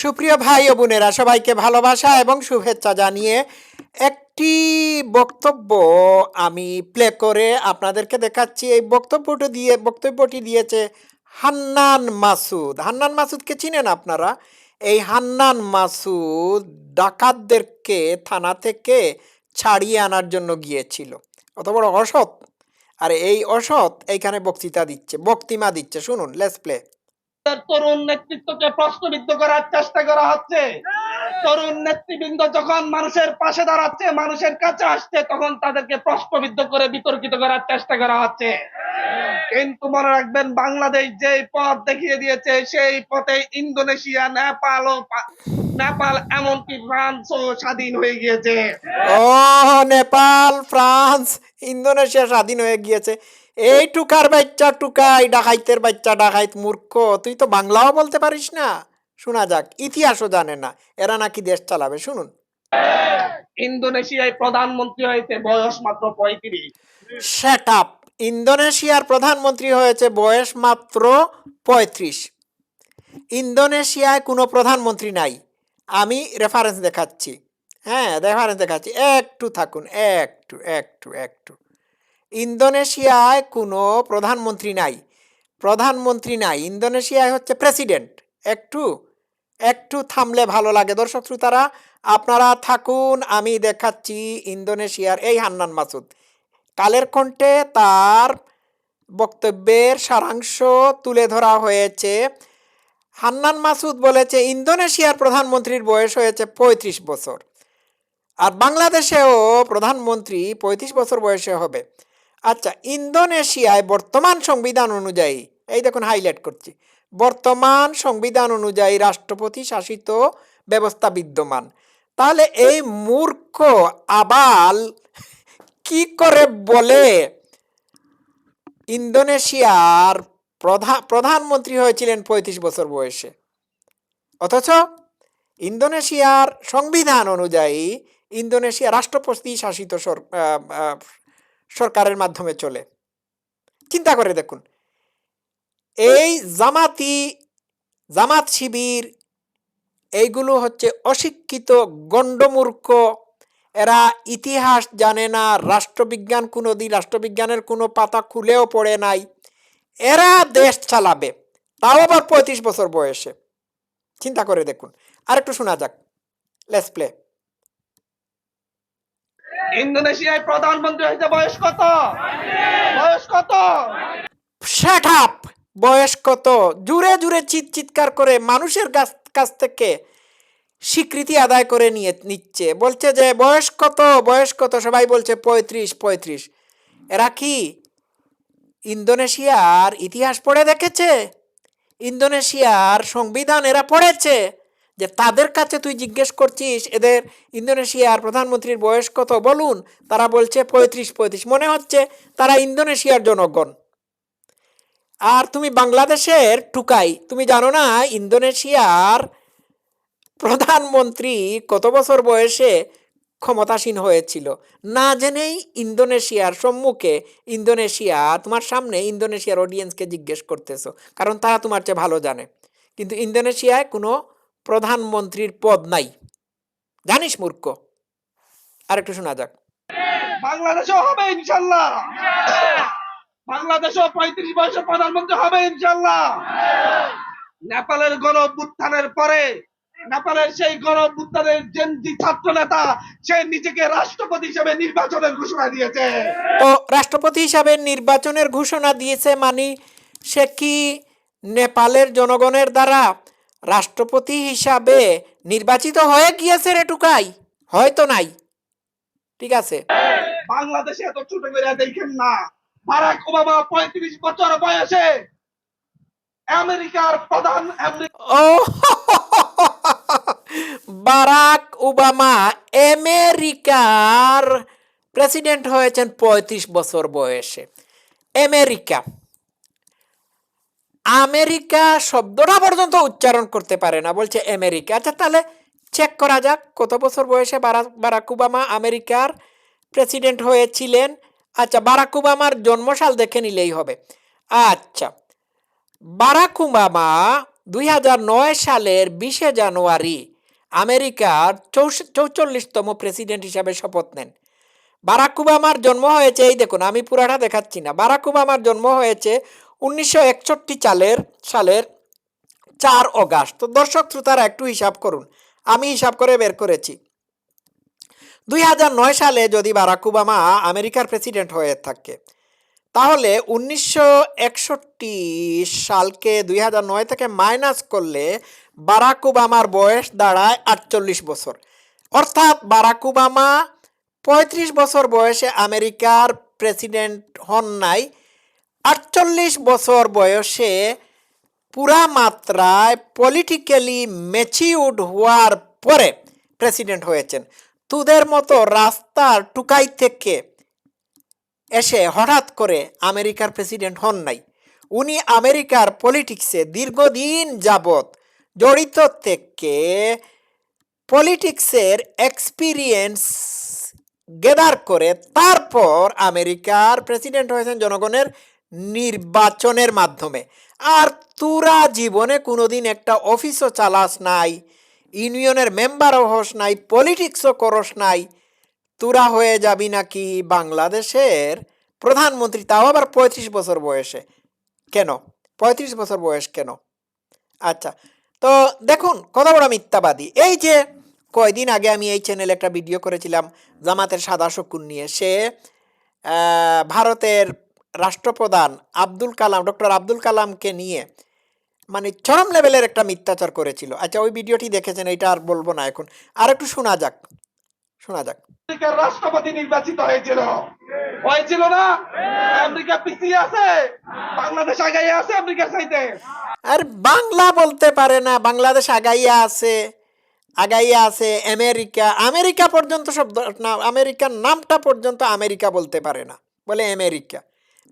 সুপ্রিয় ভাই ও বোনেরা, সবাইকে ভালোবাসা এবং শুভেচ্ছা জানিয়ে একটি বক্তব্য আমি প্লে করে আপনাদেরকে দেখাচ্ছি। এই বক্তব্যটি দিয়ে, বক্তব্যটি দিয়েছে হান্নান মাসুদ। হান্নান মাসুদকে চিনেন আপনারা? এই হান্নান মাসুদ ডাকাতদেরকে থানা থেকে ছাড়িয়ে আনার জন্য গিয়েছিল। অত বড় অসৎ! আর এই অসৎ এইখানে বক্তৃতা দিচ্ছে, বক্তিমা দিচ্ছে। শুনুন লেস প্লে তরুণ নেতৃত্বকে প্রশ্নবিদ্ধ করার চেষ্টা করা হচ্ছে। তরুণ নেতৃবৃন্দ যখন মানুষের পাশে দাঁড়াচ্ছে মানুষের কাছে আসছে তখন তাদেরকে প্রশ্নবিদ্ধ করে বিতর্কিত করার চেষ্টা করা হচ্ছে। কিন্তু মনে রাখবেন বাংলাদেশ যে পথ দেখিয়ে দিয়েছে সেই পথে ইন্দোনেশিয়া নেপাল ও নেপাল এমনকি ফ্রান্সও স্বাধীন হয়ে গিয়েছে। ও নেপাল ফ্রান্স ইন্দোনেশিয়া স্বাধীন হয়ে গিয়েছে। এই টুকার বাচ্চা টুকাই ডাকাইতের বাচ্চা ডাকাইত মূর্খ তুই তো বাংলাও বলতে পারিস না। শোনা যাক ইতিহাসও জানে না এরা নাকি দেশ চালাবে শুনুন। ইন্দোনেশিয়ায় প্রধানমন্ত্রী হয়েছে বয়স মাত্র পঁয়ত্রিশ। সেট আপ ইন্দোনেশিয়ার প্রধানমন্ত্রী হয়েছে বয়স মাত্র পঁয়ত্রিশ। ইন্দোনেশিয়ায় কোনো প্রধানমন্ত্রী নাই। আমি রেফারেন্স দেখাচ্ছি। হ্যাঁ রেফারেন্স দেখাচ্ছি। একটু থাকুন একটু একটু একটু। ইন্দোনেশিয়ায় কোনো প্রধানমন্ত্রী নাই। প্রধানমন্ত্রী নাই, ইন্দোনেশিয়ায় হচ্ছে প্রেসিডেন্ট। একটু একটু থামলে ভালো লাগে দর্শক শ্রোতারা। আপনারা থাকুন, আমি দেখাচ্ছি ইন্দোনেশিয়ার এই হান্নান মাসুদ। কালের কণ্ঠে তার বক্তব্যের সারাংশ তুলে ধরা হয়েছে। হান্নান মাসুদ বলেছে, ইন্দোনেশিয়ার প্রধানমন্ত্রীর বয়স হয়েছে পঁয়ত্রিশ বছর। আর বাংলাদেশেও প্রধানমন্ত্রী পঁয়ত্রিশ বছর বয়সে হবে। আচ্ছা ইন্দোনেশিয়ায় বর্তমান সংবিধান অনুযায়ী, এই দেখুন হাইলাইট করছি। বর্তমান সংবিধান অনুযায়ী রাষ্ট্রপতি শাসিত ব্যবস্থা বিদ্যমান। তাহলে এই মূর্খ আবাল কি করে বলে? ইন্দোনেশিয়ার প্রধান প্রধানমন্ত্রী হয়েছিলেন পঁয়ত্রিশ বছর বয়সে। অথচ ইন্দোনেশিয়ার সংবিধান অনুযায়ী ইন্দোনেশিয়া রাষ্ট্রপতি শাসিত সরকারের মাধ্যমে চলে। চিন্তা করে দেখুন, এই জামাতি, জামাত শিবির, এইগুলো হচ্ছে অশিক্ষিত, গণ্ডমূর্খ, এরা ইতিহাস জানে না, রাষ্ট্রবিজ্ঞান কোনো দিন রাষ্ট্রবিজ্ঞানের কোনো পাতা খুলেও পড়ে নাই। এরা দেশ চালাবে, তাও আবার পঁয়ত্রিশ বছর বয়সে। চিন্তা করে দেখুন। আরেকটু শোনা যাক। লেস প্লে ইন্দোনেশিয়ায় প্রধানমন্ত্রী হয়েছে বয়স কত? বয়স কত? শ্যাট আপ বয়স কত? জুড়ে জুড়ে চিৎ চিৎকার করে মানুষের কাছ থেকে স্বীকৃতি আদায় করে নিয়ে নিচ্ছে। বলছে যে, বয়স কত? বয়স কত? সবাই বলছে পঁয়ত্রিশ পঁয়ত্রিশ। এরা কি? ইন্দোনেশিয়ার ইতিহাস পড়ে দেখেছে? ইন্দোনেশিয়ার সংবিধান এরা পড়েছে? যে তাদের কাছে তুই জিজ্ঞেস করছিস, এদের ইন্দোনেশিয়ার প্রধানমন্ত্রীর বয়স কত বলুন? তারা বলছে পঁয়ত্রিশ পঁয়ত্রিশ। মনে হচ্ছে তারা ইন্দোনেশিয়ার জনগণ। আর তুমি বাংলাদেশের টুকাই, তুমি জানো না ইন্দোনেশিয়ার প্রধানমন্ত্রী কত বছর বয়সে ক্ষমতাসীন হয়েছিল? না জেনেই ইন্দোনেশিয়ার সম্মুখে ইন্দোনেশিয়া, তোমার সামনে ইন্দোনেশিয়ার অডিয়েন্সকে জিজ্ঞেস করতেছো, কারণ তারা তোমার চেয়ে ভালো জানে। কিন্তু ইন্দোনেশিয়ায় কোনো প্রধানমন্ত্রীর পদ নাই। জানিস মূর্খ? আরেকটু শোনা যাক। বাংলাদেশেও হবে ইনশাল্লাহ। বাংলাদেশেও পঁয়ত্রিশ বয়সে প্রধানমন্ত্রী হবে ইনশাল্লাহ। নেপালের গণ পরে নেপালের সেই গণ অভ্যুত্থানের জেনজি ছাত্র নেতা সে নিজেকে রাষ্ট্রপতি হিসেবে নির্বাচনের ঘোষণা দিয়েছে। তো রাষ্ট্রপতি হিসাবে নির্বাচনের ঘোষণা দিয়েছে মানে সে কি নেপালের জনগণের দ্বারা রাষ্ট্রপতি হিসাবে নির্বাচিত হয়ে গিয়েছে রে টুকাই। হয়তো নাই। ঠিক আছে। বাংলাদেশে এত ছোট করে দেখেন না। বারাক ওবামা পঁয়ত্রিশ বছর বয়সে আমেরিকার প্রধান ও বারাক ওবামা আমেরিকার প্রেসিডেন্ট হয়েছেন পঁয়ত্রিশ বছর বয়সে। আমেরিকা। আমেরিকা শব্দটা পর্যন্ত উচ্চারণ করতে পারে না। বলছে আমেরিকা। আচ্ছা তাহলে চেক করা যাক কত বছর বয়সে বারাক ওবামা আমেরিকার প্রেসিডেন্ট হয়েছিলেন। আচ্ছা বারাক ওবামার জন্মসাল দেখে নিলেই হবে। আচ্ছা বারাক ওবামা দুই সালের বিশে জানুয়ারি আমেরিকার চৌচল্লিশতম প্রেসিডেন্ট হিসাবে শপথ নেন। বারাক ওবামার জন্ম হয়েছে, এই দেখুন, আমি পুরাটা দেখাচ্ছি না। বারাক ওবামার জন্ম হয়েছে উনিশশো একষট্টি সালের সালের চার অগাস্ট। তো দর্শক, শ্রোতারা একটু হিসাব করুন। আমি হিসাব করে বের করেছি। দুই সালে যদি বারাক ওবামা আমেরিকার প্রেসিডেন্ট হয়ে থাকে, তাহলে উনিশশো একষট্টি সালকে দুই থেকে মাইনাস করলে বারাক ওবামার বয়স দাঁড়ায় আটচল্লিশ বছর। অর্থাৎ বারাক ওবামা পঁয়ত্রিশ বছর বয়সে আমেরিকার প্রেসিডেন্ট হন নাই আটচল্লিশ বছর বয়সে পুরা মাত্রায় পলিটিক্যালি ম্যাচিউড হওয়ার পরে প্রেসিডেন্ট হয়েছেন। তোদের মতো রাস্তার টুকাই থেকে এসে হঠাৎ করে আমেরিকার প্রেসিডেন্ট হন নাই। উনি আমেরিকার পলিটিক্সে দীর্ঘদিন যাবৎ জড়িত থেকে পলিটিক্সের এক্সপিরিয়েন্স গেদার করে তারপর আমেরিকার প্রেসিডেন্ট হয়েছেন জনগণের নির্বাচনের মাধ্যমে। আর তুরা জীবনে কোনোদিন একটা অফিসও চালাস নাই, ইউনিয়নের মেম্বারও হস নাই, পলিটিক্সও করস নাই। তুরা হয়ে যাবি নাকি বাংলাদেশের প্রধানমন্ত্রী? তাও আবার পঁয়ত্রিশ বছর বয়সে। কেন? পঁয়ত্রিশ বছর বয়স কেন? আচ্ছা তো দেখুন, কত বড় মিথ্যাবাদী। এই যে কয়দিন আগে আমি এই চ্যানেলে একটা ভিডিও করেছিলাম জামাতের সাদা শকুন নিয়ে। সে ভারতের রাষ্ট্রপ্রধান আব্দুল কালাম ডক্টর আব্দুল কালামকে নিয়ে মানে চরম লেভেলের একটা মিথ্যাচার করেছিল। আচ্ছা ওই ভিডিওটি দেখেছেন এটা আর বলব না এখন। আর একটু শোনা যাক শোনা যাক। আমেরিকার রাষ্ট্রপতি নির্বাচিত হয়েছিল। হয়েছিল না? আমেরিকা পিছিয়ে আছে? বাংলাদেশ আগে আছে আমেরিকার চাইতে? আর বাংলা বলতে পারে না বাংলাদেশ আগাইয়া আছে আগাইয়া আছে আমেরিকা। আমেরিকা পর্যন্ত শব্দ না আমেরিকার নামটা পর্যন্ত আমেরিকা বলতে পারে না। বলে আমেরিকা।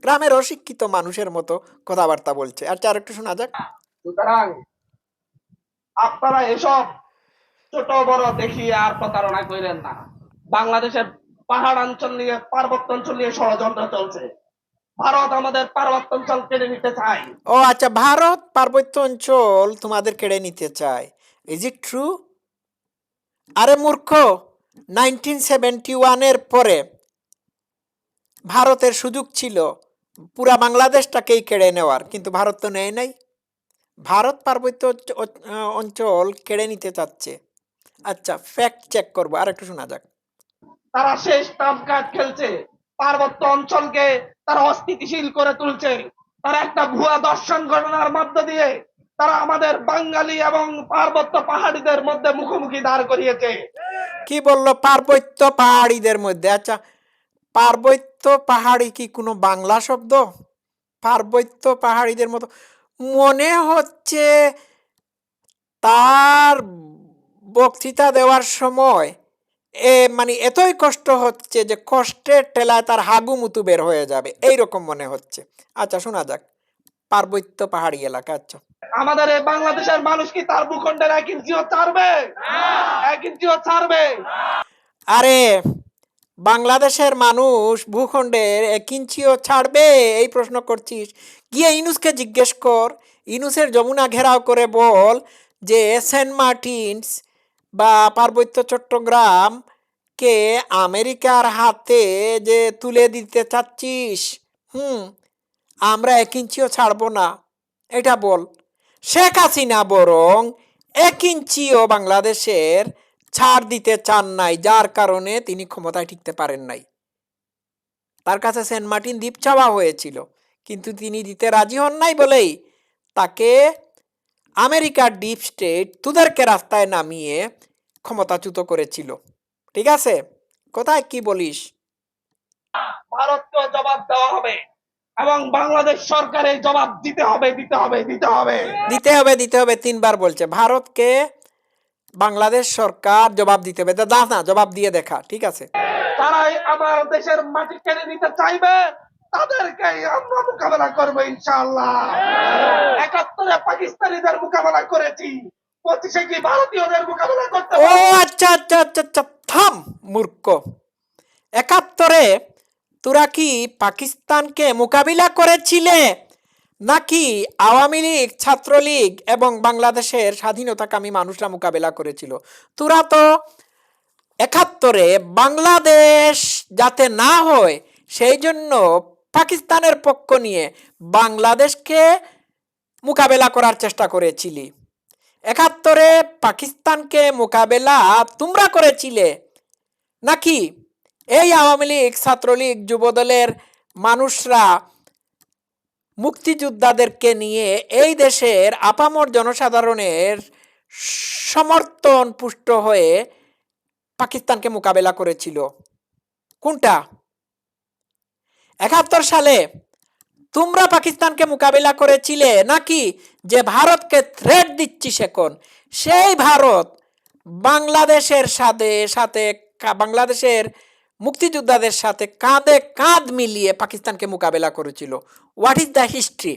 গ্রামের অশিক্ষিত মানুষের মতো কথাবার্তা বলছে। আচ্ছা আর একটু শোনা যাক। সুতরাং আপনারা এসব ছোট বড় দেখিয়ে আর প্রতারণা করেন না। বাংলাদেশের পাহাড় অঞ্চল নিয়ে পার্বত্য অঞ্চল নিয়ে ষড়যন্ত্র চলছে। ভারত আমাদের পার্বত্য অঞ্চল কেড়ে নিতে চায়। ও আচ্ছা ভারত পার্বত্য অঞ্চল তোমাদের কেড়ে নিতে চায়। ইজ ইট ট্রু আরে মূর্খ নাইনটিন সেভেন্টি ওয়ানের পরে ভারতের সুযোগ ছিল পুরা বাংলাদেশটাকেই কেড়ে নেওয়ার কিন্তু ভারত তো নেয় নাই। ভারত পার্বত্য অঞ্চল কেড়ে নিতে চাচ্ছে। আচ্ছা ফ্যাক্ট চেক করব আর একটু শোনা যাক। তারা শেষ টাম কাজ খেলছে। পার্বত্য অঞ্চলকে তারা অস্থিতিশীল করে তুলছে। তারা একটা ভুয়া দর্শন ঘটনার মধ্য দিয়ে তারা আমাদের বাঙালি এবং পার্বত্য পাহাড়িদের মধ্যে মুখোমুখি দাঁড় করিয়েছে। কি বলল পার্বত্য পাহাড়িদের মধ্যে? আচ্ছা পার্বত্য পাহাড়ি কি কোনো বাংলা শব্দ? পার্বত্য পাহাড়িদের মতো। মনে হচ্ছে তার বক্তৃতা দেওয়ার সময় এ মানে এতই কষ্ট হচ্ছে যে কষ্টের টেলায় তার হাগু মুতু বের হয়ে যাবে। এই রকম মনে হচ্ছে। আচ্ছা শোনা যাক। পার্বত্য পাহাড়ি এলাকা আচ্ছা। আমাদের এই বাংলাদেশের মানুষ কি তার ভূখণ্ডের এক ইঞ্চিও ছাড়বে? এক ইঞ্চিও ছাড়বে? আরে বাংলাদেশের মানুষ ভূখণ্ডের এক ইঞ্চিও ছাড়বে? এই প্রশ্ন করছিস। গিয়ে ইনুসকে জিজ্ঞেস কর। ইনুসের যমুনা ঘেরাও করে বল যে সেন্ট মার্টিনস বা পার্বত্য চট্টগ্রাম কে আমেরিকার হাতে যে তুলে দিতে চাচ্ছিস। হুম, আমরা এক ইঞ্চিও ছাড়বো না। এটা বল। শেখ হাসিনা বরং এক ইঞ্চিও বাংলাদেশের ছাড় দিতে চান নাই যার কারণে তিনি ক্ষমতায় টিকতে পারেন নাই। তার কাছে সেন্ট মার্টিন দ্বীপ চাওয়া হয়েছিল কিন্তু তিনি দিতে রাজি হন নাই বলেই তাকে আমেরিকার ডিপ স্টেট তুদেরকে রাস্তায় নামিয়ে ক্ষমতাচ্যুত করেছিল। ঠিক আছে? কোথায় কি বলিস? ভারতকে জবাব দেওয়া হবে এবং বাংলাদেশ সরকারের জবাব দিতে হবে দিতে হবে দিতে হবে। দিতে হবে দিতে হবে তিনবার বলছে। ভারতকে বাংলাদেশ সরকার জবাব দিতে হবে। দা না জবাব দিয়ে দেখা ঠিক আছে? তারাই আমার দেশের মাটি কেড়ে নিতে চাইবে তাদেরকে আমরা মোকাবেলা করব ইনশাআল্লাহ। একাত্তরে পাকিস্তানিদের মোকাবেলা করেছি পঁচিশে কি ভারতীয়দের মোকাবেলা করতে ও আচ্ছা আচ্ছা আচ্ছা আচ্ছা থাম মূর্খ। একাত্তরে তোরা কি পাকিস্তানকে মোকাবিলা করেছিলে? নাকি আওয়ামী লীগ, ছাত্রলীগ এবং বাংলাদেশের স্বাধীনতাকামী মানুষরা মোকাবেলা করেছিল? তোরা তো একাত্তরে বাংলাদেশ যাতে না হয়, সেই জন্য পাকিস্তানের পক্ষ নিয়ে বাংলাদেশকে মোকাবেলা করার চেষ্টা করেছিলি। একাত্তরে পাকিস্তানকে মোকাবেলা তোমরা করেছিলে। নাকি এই আওয়ামী লীগ, ছাত্রলীগ, যুবদলের মানুষরা মুক্তিযোদ্ধাদেরকে নিয়ে এই দেশের আপামর জনসাধারণের সমর্থন পুষ্ট হয়ে পাকিস্তানকে মোকাবেলা করেছিল। কোনটা? একাত্তর সালে তোমরা পাকিস্তানকে মোকাবেলা করেছিলে নাকি যে ভারতকে থ্রেট দিচ্ছিস এখন সেই ভারত বাংলাদেশের সাথে সাথে বাংলাদেশের মুক্তিযোদ্ধাদের সাথে কাঁধে কাঁধ মিলিয়ে পাকিস্তানকে মোকাবেলা করেছিল। What is the history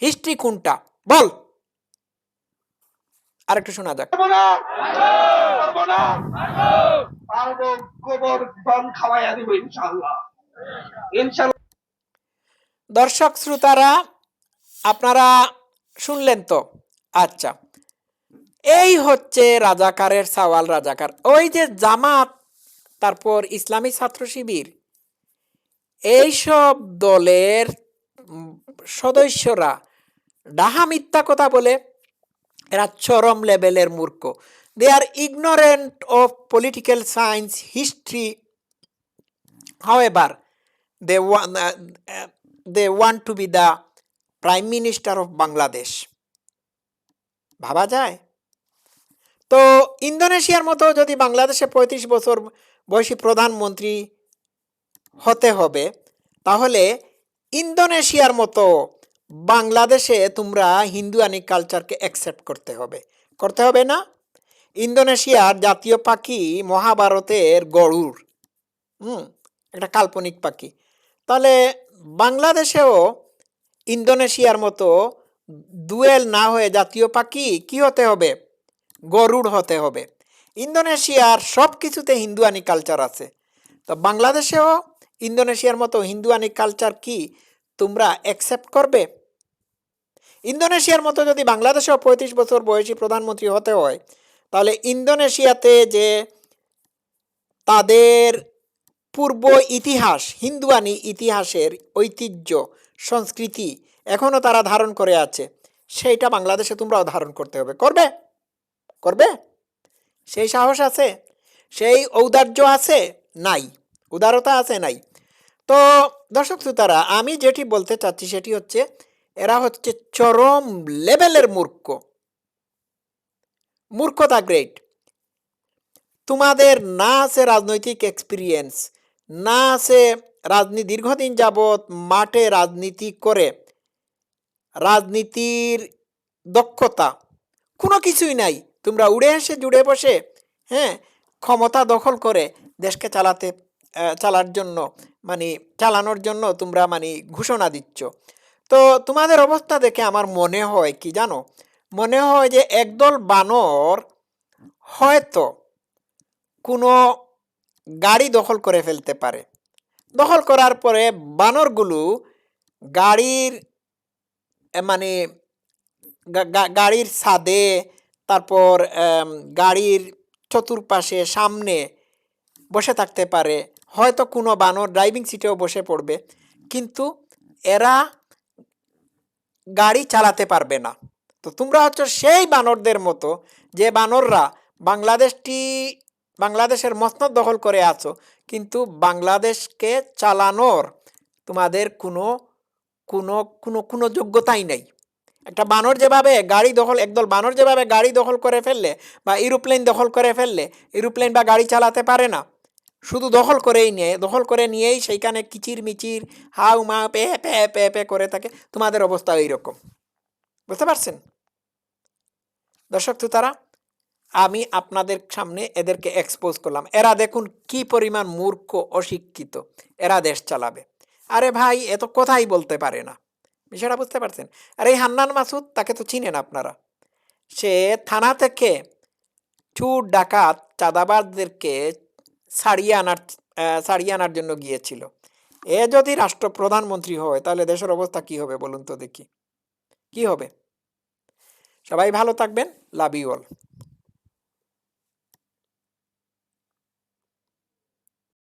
history কোনটা? বল। আরেকটু শোনা যাক। দর্শক, শ্রোতারা, আপনারা শুনলেন তো? আচ্ছা। এই হচ্ছে রাজাকারের সওয়াল রাজাকার। ওই যে জামাত তারপর ইসলামী ছাত্র শিবির। এইসব দলের সদস্যরা ডাহা মিথ্যা কথা বলে এরা চরম লেভেলের মূর্খ। They are ignorant of political science history want, uh, uh, they want to be the Prime Minister of Bangladesh. ভাবা যায়? তো ইন্দোনেশিয়ার মতো যদি বাংলাদেশে পঁয়ত্রিশ বছর বয়সী প্রধানমন্ত্রী হতে হবে, তাহলে ইন্দোনেশিয়ার মতো বাংলাদেশে তোমরা হিন্দুয়ানি কালচারকে অ্যাকসেপ্ট করতে হবে। করতে হবে না? ইন্দোনেশিয়ার জাতীয় পাখি মহাভারতের গরুড়। হুম, একটা কাল্পনিক পাখি। তাহলে বাংলাদেশেও ইন্দোনেশিয়ার মতো দুয়েল না হয়ে জাতীয় পাখি কি হতে হবে? গরুড় হতে হবে। ইন্দোনেশিয়ার সব কিছুতে হিন্দুয়ানি কালচার আছে। তো বাংলাদেশেও ইন্দোনেশিয়ার মতো হিন্দুয়ানি কালচার কি তোমরা অ্যাকসেপ্ট করবে? ইন্দোনেশিয়ার মতো যদি বাংলাদেশেও পঁয়ত্রিশ বছর বয়সী প্রধানমন্ত্রী হতে হয়, তাহলে ইন্দোনেশিয়াতে যে তাদের পূর্ব ইতিহাস, হিন্দুয়ানি ইতিহাসের ঐতিহ্য, সংস্কৃতি এখনও তারা ধারণ করে আছে, সেইটা বাংলাদেশে তোমরাও ধারণ করতে হবে। করবে? করবে? সেই সাহস আছে? সেই ঔদার্য আছে? নাই। উদারতা আছে? নাই। তো দর্শক শ্রোতারা, আমি যেটি বলতে চাচ্ছি সেটি হচ্ছে, এরা হচ্ছে চরম লেভেলের মূর্খ। মূর্খতা গ্রেট তোমাদের না আছে রাজনৈতিক এক্সপিরিয়েন্স না আছে রাজনীতি, দীর্ঘদিন যাবৎ মাঠে রাজনীতি করে। রাজনীতির দক্ষতা কোনো কিছুই নাই। তোমরা উড়ে এসে, জুড়ে বসে হ্যাঁ ক্ষমতা দখল করে দেশকে চালাতে চালার জন্য মানে চালানোর জন্য তোমরা মানে ঘোষণা দিচ্ছ। তো তোমাদের অবস্থা দেখে আমার মনে হয় কি জানো? মনে হয় যে একদল বানর হয়তো কোনো গাড়ি দখল করে ফেলতে পারে। দখল করার পরে বানরগুলো গাড়ির মানে গাড়ির ছাদে তারপর গাড়ির চতুর্পাশে সামনে বসে থাকতে পারে। হয়তো কোনো বানর ড্রাইভিং সিটেও বসে পড়বে। কিন্তু এরা গাড়ি চালাতে পারবে না। তো তোমরা হচ্ছে সেই বানরদের মতো যে বানররা বাংলাদেশটি, বাংলাদেশের মসনদ দখল করে আছো, কিন্তু বাংলাদেশকে চালানোর তোমাদের কোনো কোনো কোনো কোনো যোগ্যতাই নেই। একটা বানর যেভাবে গাড়ি দখল, একদল বানর যেভাবে গাড়ি দখল করে ফেললে বা এরোপ্লেন দখল করে ফেললে, এরোপ্লেন বা গাড়ি চালাতে পারে না। শুধু দখল করেই নিয়ে, দখল করে নিয়েই সেইখানে কিচির মিচির হাউ মা, পে পে পে পে করে থাকে। তোমাদের অবস্থা এইরকম। বুঝতে পারছেন? দর্শক তো তারা আমি আপনাদের সামনে এদেরকে এক্সপোজ করলাম। এরা দেখুন কি পরিমাণ মূর্খ, অশিক্ষিত। এরা দেশ চালাবে। আরে ভাই এত কথাই বলতে পারে না। বিষয়টা বুঝতে পারছেন। আর এই হান্নান মাসুদ তাকে তো চিনেন আপনারা। সে থানা থেকে চুর, ডাকাত, চাঁদাবাজদেরকে ছাড়িয়ে আনার ছাড়িয়ে আনার জন্য গিয়েছিল। এ যদি রাষ্ট্র প্রধানমন্ত্রী হয়, তাহলে দেশের অবস্থা কি হবে বলুন তো দেখি। কি হবে? সবাই ভালো থাকবেন। Love you all